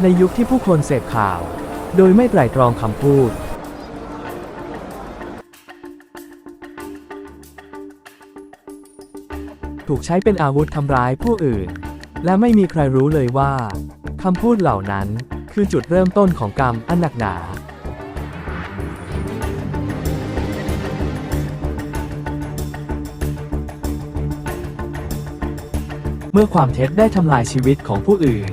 ในยุคที่ผู้คนเสพข่าว โดยไม่ไตร่ตรองคำพูด ถูกใช้เป็นอาวุธทำร้ายผู้อื่น และไม่มีใครรู้เลยว่าคำพูดเหล่านั้นคือจุดเริ่มต้นของกรรมอันหนักหนาเมื่อความเท็จได้ทำลายชีวิตของผู้อื่น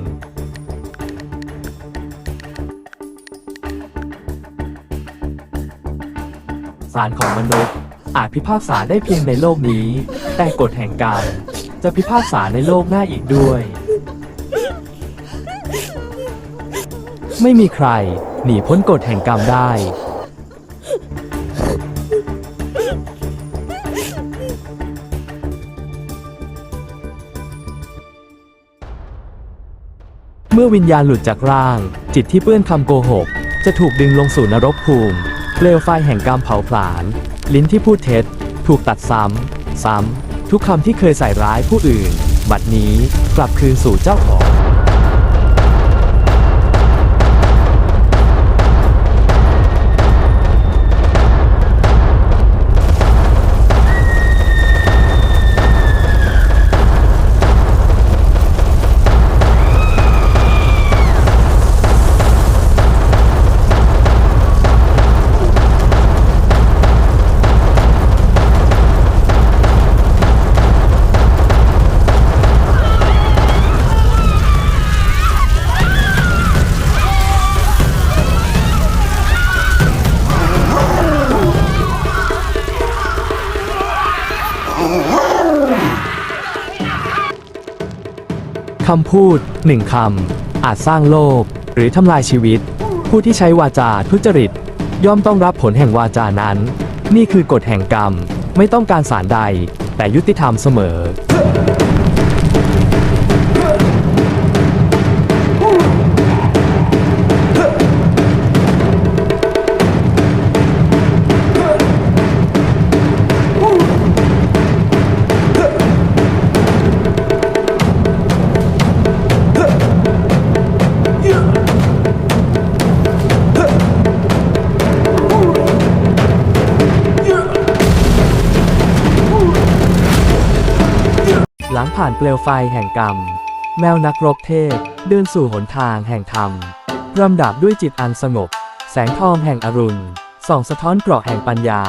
ศาลของมนุษย์ อาจพิพากษาได้เพียงในโลกนี้ แต่กฎแห่งกรรมจะพิพากษาในโลกหน้าอีกด้วย ไม่มีใครหนีพ้นกฎแห่งกรรมได้ เมื่อวิญญาณหลุดจากร่าง จิตที่เปื้อนคำโกหก จะถูกดึงลงสู่นรกภูมิ เปลวไฟแห่งการมเผาผลาญ ลิ้นที่พูดเท็จ ถูกตัดซ้ำ ซ้ำ ทุกคำที่เคยใส่ร้ายผู้อื่น บัดนี้กลับคืนสู่เจ้าของ คำพูดหนึ่งคำ อาจสร้างโลก หรือทำลายชีวิต ผู้ที่ใช้วาจาทุจริต ย่อมต้องรับผลแห่งวาจานั้น นี่คือกฎแห่งกรรม ไม่ต้องการสารใด แต่ยุติธรรมเสมอังผ่านเปลวไฟแห่งกรรม แมวนักรบเทพ เดินสู่หนทางแห่งธรรมรำดับด้วยจิตอันสงบ แสงทองแห่งอรุณส่องสะท้อนเกราะแห่งปัญญา